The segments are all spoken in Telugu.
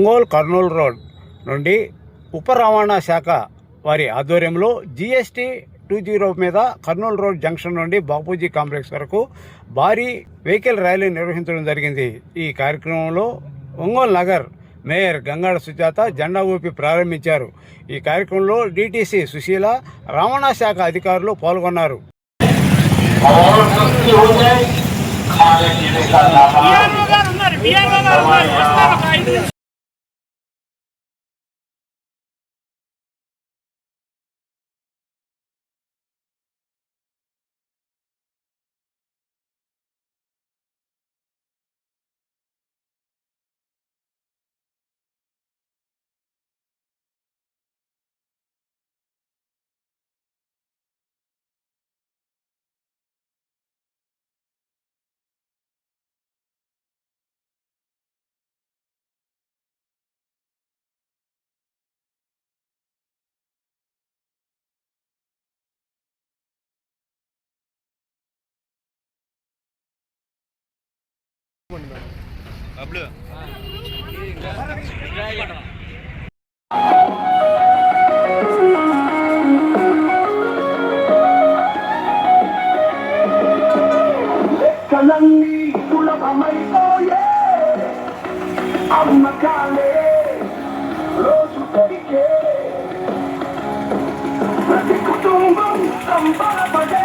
ఒంగోలు కర్నూలు రోడ్ నుండి ఉప రవాణా శాఖ వారి ఆధ్వర్యంలో జీఎస్టీ టూ జీరో మీద కర్నూలు రోడ్ జంక్షన్ నుండి బాపూజీ కాంప్లెక్స్ వరకు భారీ వెహికల్ ర్యాలీ నిర్వహించడం జరిగింది. ఈ కార్యక్రమంలో ఒంగోలు నగర్ మేయర్ గంగాడ సుజాత జెండా ఊపి ప్రారంభించారు. ఈ కార్యక్రమంలో డిటిసి సుశీల రవాణా శాఖ అధికారులు పాల్గొన్నారు. నిమిషాలు. కలంగి సులభమైపోయే అమ్మకాలే రోజు ప్రతి కుటుంబం సంబరపడే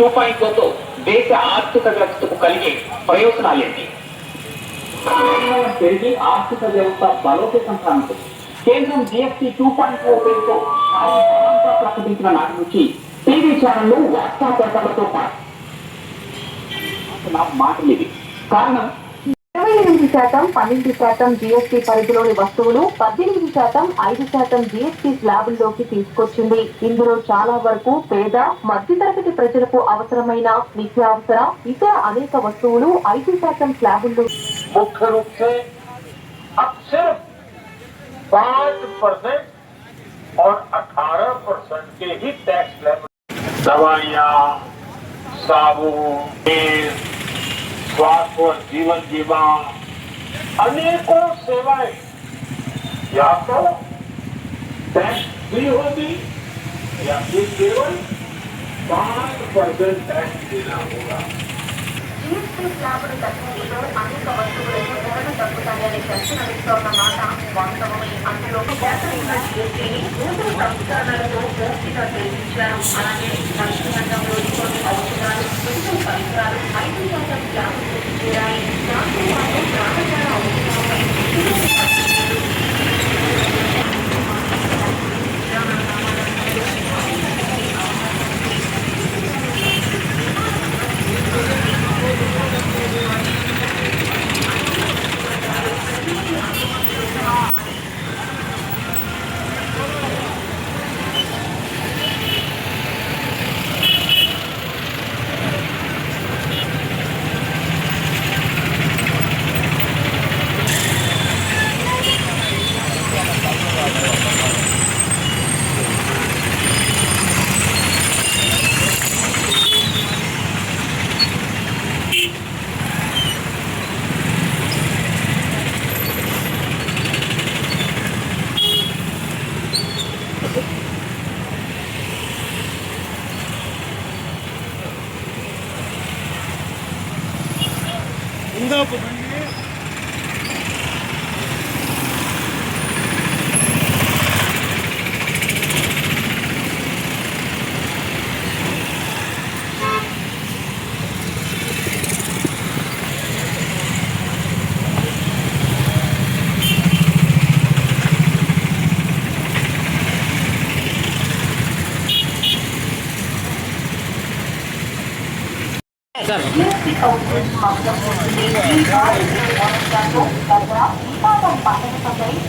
టూ పాయింట్తో దేశ ఆర్థిక వ్యవస్థకు కలిగే ప్రయోజనాలు ఏంటి పెరిగి ఆర్థిక వ్యవస్థ బలోపేతం కానుంది. కేంద్రం జిఎస్టీ టూ పాయింట్ ఫోర్ పేరుతో ప్రకటించిన నాటి నుంచి టీవీ ఛానళ్ళు వార్తా ప్రకటనతో పాటు నాకు మాటలు కారణం ఎనిమిది శాతం పన్నెండు శాతం జీఎస్టీ పరిధిలోని వస్తువులు పద్దెనిమిది శాతం ఐదు శాతం జీఎస్టీ స్లాబుల్లోకి తీసుకొచ్చింది ఇందులో చాలా వరకు పేద మధ్యతరగతి ప్రజలకు అవసరమైన నిత్యావసర ఇతర అనేక వస్తువులు ఐదు శాతం స్లాబుల్లో मुख्य रूप से अब सिर्फ पाँच परसेंट और अठारह परसेंट के ही टैक्स लेवल दवाइयाँ साबुन तेल स्वास्थ्य और जीवन जीवा अनेकों सेवाएँ। या तो टैक्स फ्री होगी या फिर केवल पाँच परसेंट टैक्स देना होगा। జీఎస్టీ స్లాబులు అనేక వస్తువులకు ధరలు తగ్గుతాయనే చర్చ నడుస్తోన్న మాట వాస్తవమే అందులో శాసనసభ జీఎస్టీని నూతన సంస్కరణలతో పూర్తిగా తొలగించారు అలాగే వైద్య రంగంలోని కొన్ని ఔషధాలు మెడికల్ పరికరాలు ఐదు శాతం స్లాబుల్లోకి చేరాయి. దాంతో పాటు ఔషధాలపై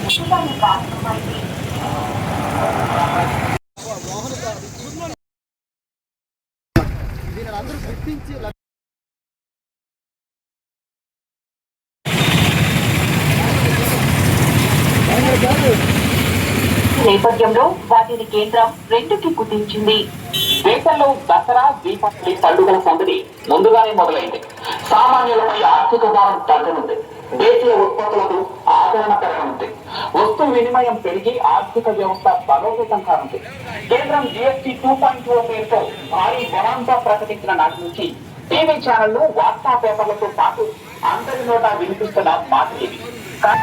ఉచితాన్ని నేపథ్యంలో వాటిని కేంద్రం రెండుకి కుదించింది. దేశంలో దసరా దీపావళి పండుగల సందడి ముందుగానే మొదలైంది. సామాన్యులపై ఆర్థిక భారం తగ్గనుంది. దేశీయ ఉత్పత్తులకు ఆదరణ పెరగనుంది. వస్తు వినిమయం పెరిగి ఆర్థిక వ్యవస్థ బలోపేతం కానుంది. కేంద్రం జిఎస్టీ టూ పాయింట్ టూ పేరుతో భారీ బొనాంతా ప్రకటించిన నాటి నుంచి టీవీ ఛానళ్ళు వార్తా పేపర్లతో పాటు అందరి నోట వినిపిస్తున్న మాట ఇది కా-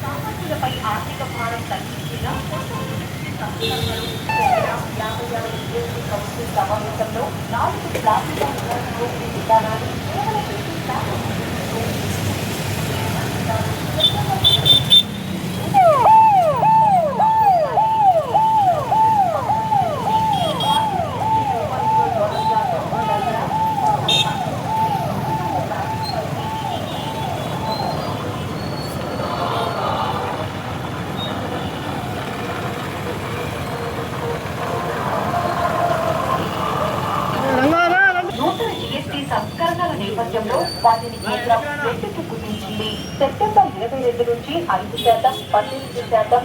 సామాన్యులపై ఆర్థిక భారం తగ్గించిన సంస్థలు యాభై ఆరు జీఎస్టీ కౌన్సిల్ సమావేశంలో నాలుగు ప్లాస్టిక్ విధానాలు కేవలం రెండు శాతం నూతన జీఎస్టీ సంస్కరణల నేపథ్యంలో వాటిని కేంద్రం రెండుకు కుదించింది సెప్టెంబర్ ఇరవై రెండు నుంచి ఐదు శాతం పద్దెనిమిది శాతం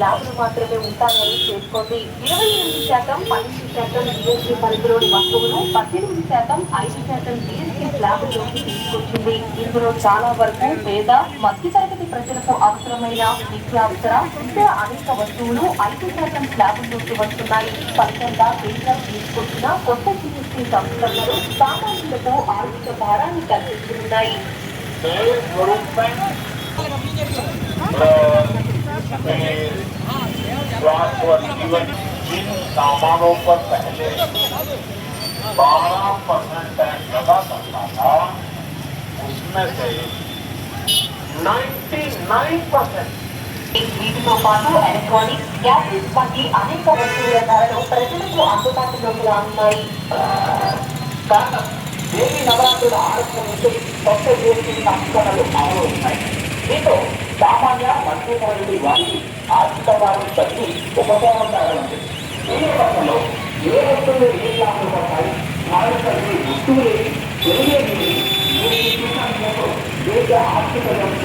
ల్యాబ్లు మాత్రమే ఉంటాయని చేసుకోండి ఇరవై ఎనిమిది శాతం పన్నెండు శాతం జిఎస్టీ పరిధిలోని వస్తువులు పద్దెనిమిది శాతం ఐదు శాతం జిఎస్టీ ల్యాబ్లోకి తీసుకొచ్చింది. ఇందులో చాలా వరకు పేద మధ్యతరగతి ప్రజలకు అవసరమైన నిత్యావసర ఇతర అనేక వస్తువులు ఐదు శాతం ల్యాబ్లోకి వస్తున్నాయి. ఫలితంగా కేంద్రం తీసుకొచ్చిన కొత్త జిఎస్టీ సంస్కరణలు సామాన్యులకు ఆర్థిక భారాన్ని కలిగిస్తున్నాయి स्वास्थ्य और जीवन जिन सामानों पर पहले बारह परसेंट टैक्स लगा करता था उसमें से 99 परसेंट వీటితో పాటు ఎలక్ట్రానిక్స్ గ్యాసెస్ వంటి అనేక వస్తువుల ధరలు ప్రజలకు అందుబాటులోకి రానున్నాయి కారణం దేవి నవరాత్రుల ఆరంభం నుంచి కొత్త జీఎస్టీ సంస్కరణలు అమలు ఉన్నాయి దీంతో సామాన్య మధ్యతరగతి వారికి ఆర్థిక భారం తగ్గి ఉపశమనం కలగనుంది ఈ నేపథ్యంలో ఏ వస్తువులు ఏ లాభాలు పడతాయి? భారతదేశ వస్తువులు పెరిగేది జీఎస్టీ చూసినప్పుడు దేశ ఆర్థిక వ్యవస్థ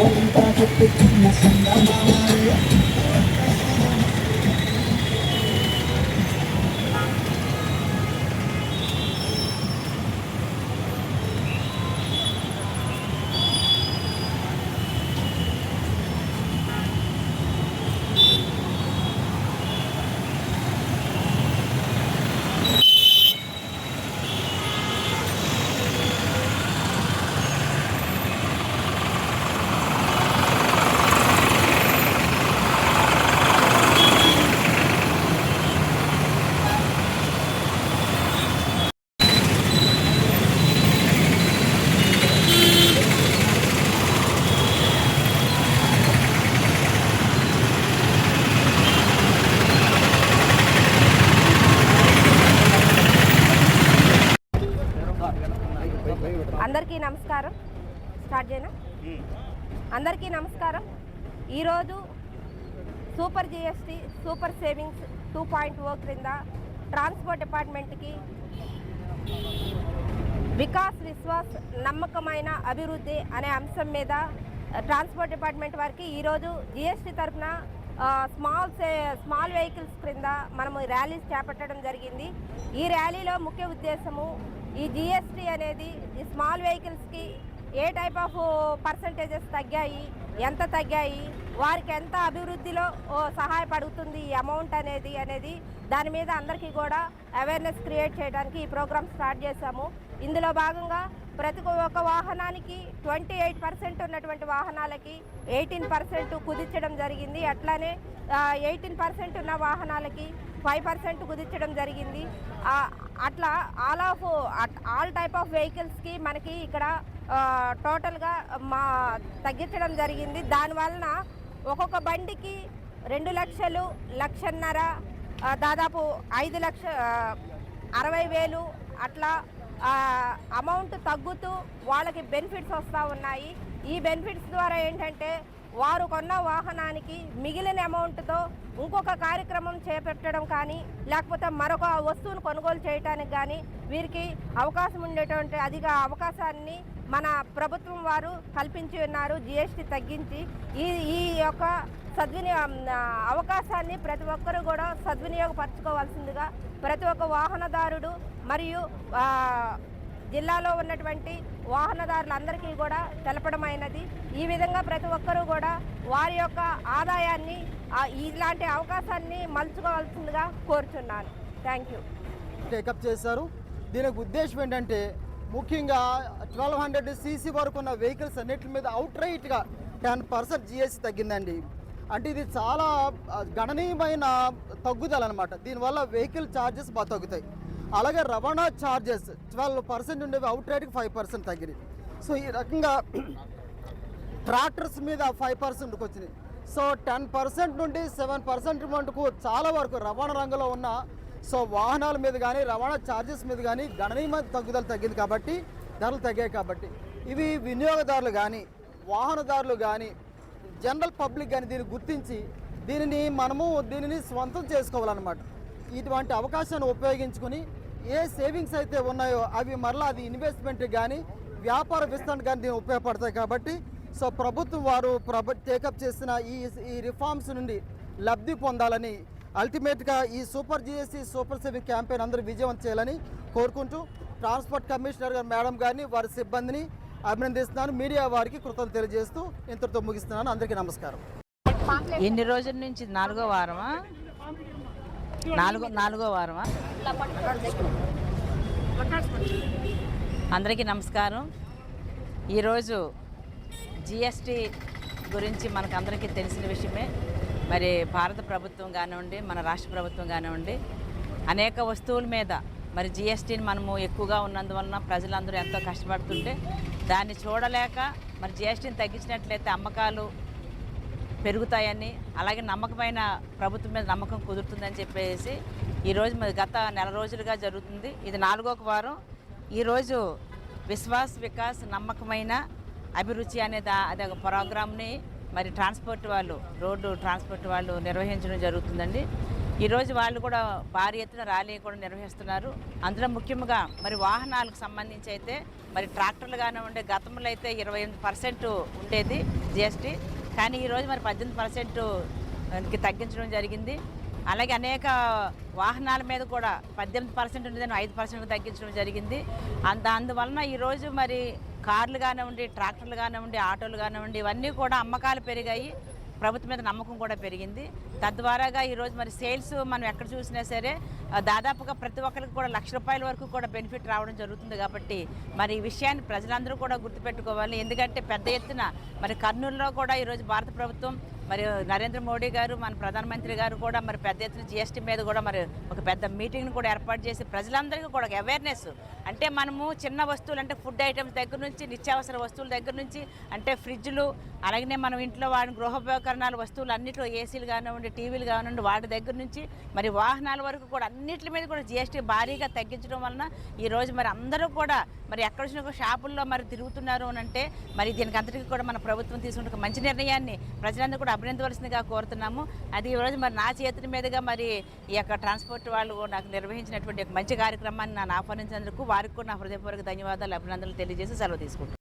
Open back up the key, nothing on my super super savings two point o క్రింద ట్రాన్స్పోర్ట్ డిపార్ట్మెంట్కి వికాస్ విశ్వాస్ నమ్మకమైన అభివృద్ధి అనే అంశం మీద ట్రాన్స్పోర్ట్ డిపార్ట్మెంట్ వారికి ఈరోజు జిఎస్టీ తరఫున స్మాల్ సే స్మాల్ వెహికల్స్ క్రింద మనము ర్యాలీస్ చేపట్టడం జరిగింది. ఈ ర్యాలీలో ముఖ్య ఉద్దేశము ఈ జిఎస్టీ అనేది ఈ స్మాల్ వెహికల్స్కి ఏ టైప్ ఆఫ్ పర్సంటేజెస్ తగ్గాయి ఎంత తగ్గాయి? వారికి ఎంత అభివృద్ధిలో ఓ, సహాయపడుతుంది ఈ అమౌంట్ అనేది అనేది దాని మీద అందరికీ కూడా అవేర్నెస్ క్రియేట్ చేయడానికి ఈ ప్రోగ్రామ్ స్టార్ట్ చేశాము. ఇందులో భాగంగా ప్రతి ఒక్క వాహనానికి ట్వంటీ ఎయిట్ పర్సెంట్ ఉన్నటువంటి వాహనాలకి ఎయిటీన్ పర్సెంట్ కుదించడం జరిగింది. అట్లానే ఎయిటీన్ పర్సెంట్ ఉన్న వాహనాలకి ఫైవ్ పర్సెంట్ కుదించడం జరిగింది. అట్లా all of all type of వెహికల్స్కి మనకి ఇక్కడ టోటల్గా మా తగ్గించడం జరిగింది. దానివలన ఒక్కొక్క బండికి రెండు లక్షలు లక్షన్నర దాదాపు ఐదు లక్ష అరవై వేలు అట్లా అమౌంట్ తగ్గుతూ వాళ్ళకి బెనిఫిట్స్ వస్తూ ఉన్నాయి. ఈ బెనిఫిట్స్ ద్వారా ఏంటంటే వారు కొన్న వాహనానికి మిగిలిన అమౌంట్తో ఇంకొక కార్యక్రమం చేపట్టడం కానీ లేకపోతే మరొక వస్తువును కొనుగోలు చేయడానికి కానీ వీరికి అవకాశం ఉండేటువంటి అధిక అవకాశాన్ని మన ప్రభుత్వం వారు కల్పించి ఉన్నారు జిఎస్టీ తగ్గించి. ఈ ఈ యొక్క సద్వినియో అవకాశాన్ని ప్రతి ఒక్కరూ కూడా సద్వినియోగపరచుకోవాల్సిందిగా ప్రతి ఒక్క వాహనదారుడు మరియు జిల్లాలో ఉన్నటువంటి వాహనదారులందరికీ కూడా తెలపడమైనది ఈ విధంగా ప్రతి ఒక్కరూ కూడా వారి యొక్క ఆదాయాన్ని ఇలాంటి అవకాశాన్ని మలుచుకోవాల్సిందిగా కోరుచున్నాను. థ్యాంక్ యూ టేకప్ చేశారు. దీనికి ఉద్దేశం ఏంటంటే ముఖ్యంగా ట్వెల్వ్ హండ్రెడ్ సీసీ వరకు ఉన్న వెహికల్స్ అన్నిటి మీద అవుట్ రైట్గా టెన్ పర్సెంట్ జిఎస్టీ తగ్గిందండి. అంటే ఇది చాలా గణనీయమైన తగ్గుదల అనమాట దీనివల్ల వెహికల్ ఛార్జెస్ బాగా తగ్గుతాయి. అలాగే రవాణా ఛార్జెస్ ట్వెల్వ్ పర్సెంట్ ఉండేవి అవుట్ రైట్కి ఫైవ్ పర్సెంట్ తగ్గినాయి. సో ఈ రకంగా ట్రాక్టర్స్ మీద ఫైవ్ పర్సెంట్కి వచ్చినాయి. సో టెన్ పర్సెంట్ నుండి సెవెన్ పర్సెంట్ మటుకు చాలా వరకు రవాణా రంగంలో ఉన్న సో వాహనాల మీద కానీ రవాణా ఛార్జెస్ మీద కానీ గణనీయమైన తగ్గుదల తగ్గింది కాబట్టి ధరలు తగ్గాయి కాబట్టి. ఇవి వినియోగదారులు కానీ వాహనదారులు కానీ జనరల్ పబ్లిక్ కానీ దీన్ని గుర్తించి దీనిని మనము దీనిని స్వంతం చేసుకోవాలన్నమాట. ఇటువంటి అవకాశాన్ని ఉపయోగించుకుని ఏ సేవింగ్స్ అయితే ఉన్నాయో అవి మరలా అది ఇన్వెస్ట్మెంట్ కానీ వ్యాపార విస్తరణ కానీ దీనికి ఉపయోగపడతాయి కాబట్టి సో ప్రభుత్వం వారు ప్రభు టేకప్ చేసిన ఈ ఈ రిఫార్మ్స్ నుండి లబ్ధి పొందాలని అల్టిమేట్గా ఈ super GST super saving campaign అందరూ విజయవంతం చేయాలని కోరుకుంటూ ట్రాన్స్పోర్ట్ కమిషనర్ గారు మేడం గారిని వారి సిబ్బందిని అభినందిస్తున్నాను. మీడియా వారికి కృతజ్ఞతలు తెలియజేస్తూ ఇంతటితో ముగిస్తున్నాను. అందరికీ నమస్కారం. ఎన్ని రోజుల నుంచి? నాలుగో వారమా? నాలుగో నాలుగో వారమా? అందరికీ నమస్కారం. ఈరోజు జిఎస్టి గురించి మనకు అందరికీ తెలిసిన విషయమే. మరి భారత ప్రభుత్వం కానివ్వండి మన రాష్ట్ర ప్రభుత్వం కానివ్వండి అనేక వస్తువుల మీద మరి జిఎస్టీని మనము ఎక్కువగా ఉన్నందువలన ప్రజలందరూ ఎంతో కష్టపడుతుంటే దాన్ని చూడలేక మరి జిఎస్టీని తగ్గించినట్లయితే అమ్మకాలు పెరుగుతాయని అలాగే నమ్మకమైన ప్రభుత్వం మీద నమ్మకం కుదురుతుందని చెప్పేసి ఈరోజు మరి గత నెల రోజులుగా జరుగుతుంది. ఇది నాలుగో వారం. ఈరోజు విశ్వాస్ వికాస్ నమ్మకమైన అభిరుచి అనే దా అదే ఒక ప్రోగ్రామ్ని మరి ట్రాన్స్పోర్ట్ వాళ్ళు రోడ్డు ట్రాన్స్పోర్ట్ వాళ్ళు నిర్వహించడం జరుగుతుందండి. ఈరోజు వాళ్ళు కూడా భారీ ఎత్తున ర్యాలీ కూడా నిర్వహిస్తున్నారు. అందులో ముఖ్యంగా మరి వాహనాలకు సంబంధించి అయితే మరి ట్రాక్టర్లు కానివ్వండి గతంలో అయితే ఇరవై ఎనిమిది పర్సెంట్ ఉండేది జిఎస్టీ కానీ ఈరోజు మరి పద్దెనిమిది పర్సెంట్కి తగ్గించడం జరిగింది. అలాగే అనేక వాహనాల మీద కూడా పద్దెనిమిది పర్సెంట్ ఉండేదని ఐదు పర్సెంట్ తగ్గించడం జరిగింది. అంత అందువలన ఈరోజు మరి కార్లు కానివ్వండి ట్రాక్టర్లు కానివ్వండి ఆటోలు కానివ్వండి ఇవన్నీ కూడా అమ్మకాలు పెరిగాయి. ప్రభుత్వం మీద నమ్మకం కూడా పెరిగింది. తద్వారాగా ఈరోజు మరి సేల్స్ మనం ఎక్కడ చూసినా సరే దాదాపుగా ప్రతి ఒక్కరికి కూడా లక్ష రూపాయల వరకు కూడా బెనిఫిట్ రావడం జరుగుతుంది కాబట్టి మరి ఈ విషయాన్ని ప్రజలందరూ కూడా గుర్తుపెట్టుకోవాలి. ఎందుకంటే పెద్ద ఎత్తున మరి కర్నూలులో కూడా ఈరోజు భారత ప్రభుత్వం మరి నరేంద్ర మోడీ గారు మన ప్రధానమంత్రి గారు కూడా మరి పెద్ద ఎత్తున జిఎస్టీ మీద కూడా మరి ఒక పెద్ద మీటింగ్ను కూడా ఏర్పాటు చేసి ప్రజలందరికీ కూడా అవేర్నెస్ అంటే మనము చిన్న వస్తువులు అంటే ఫుడ్ ఐటమ్స్ దగ్గర నుంచి నిత్యావసర వస్తువుల దగ్గర నుంచి అంటే ఫ్రిడ్జ్లు అలాగనే మనం ఇంట్లో వాడిన గృహోపకరణాలు వస్తువులు అన్నింటిలో ఏసీలు కానివ్వండి టీవీలు కానివ్వండి వాటి దగ్గర నుంచి మరి వాహనాల వరకు కూడా అన్నిటి మీద కూడా జిఎస్టీ భారీగా తగ్గించడం వలన ఈరోజు మరి అందరూ కూడా మరి ఎక్కడ వచ్చిన షాపుల్లో మరి తిరుగుతున్నారు అని అంటే మరి దీనికి అంతటికీ కూడా మన ప్రభుత్వం తీసుకుంటే ఒక మంచి నిర్ణయాన్ని ప్రజలందరూ కూడా అభినందవలసిందిగా కోరుతున్నాము. అది ఈరోజు మరి నా చేతుల మీదుగా మరి ఈ యొక్క ట్రాన్స్పోర్ట్ వాళ్ళు నాకు నిర్వహించినటువంటి ఒక మంచి కార్యక్రమాన్ని నన్ను ఆహ్వానించినందుకు వారికి కూడా నా హృదయపూర్వక ధన్యవాదాలు అభినందనలు తెలియజేసి సెలవు తీసుకుంటాను